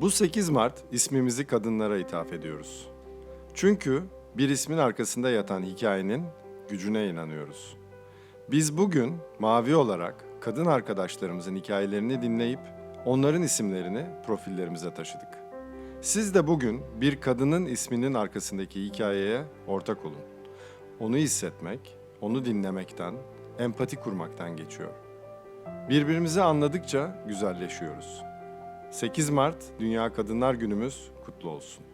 Bu 8 Mart ismimizi kadınlara ithaf ediyoruz. Çünkü bir ismin arkasında yatan hikayenin gücüne inanıyoruz. Biz bugün mavi olarak kadın arkadaşlarımızın hikayelerini dinleyip onların isimlerini profillerimize taşıdık. Siz de bugün bir kadının isminin arkasındaki hikayeye ortak olun. Onu hissetmek, onu dinlemekten, empati kurmaktan geçiyor. Birbirimizi anladıkça güzelleşiyoruz. 8 Mart Dünya Kadınlar Günümüz kutlu olsun.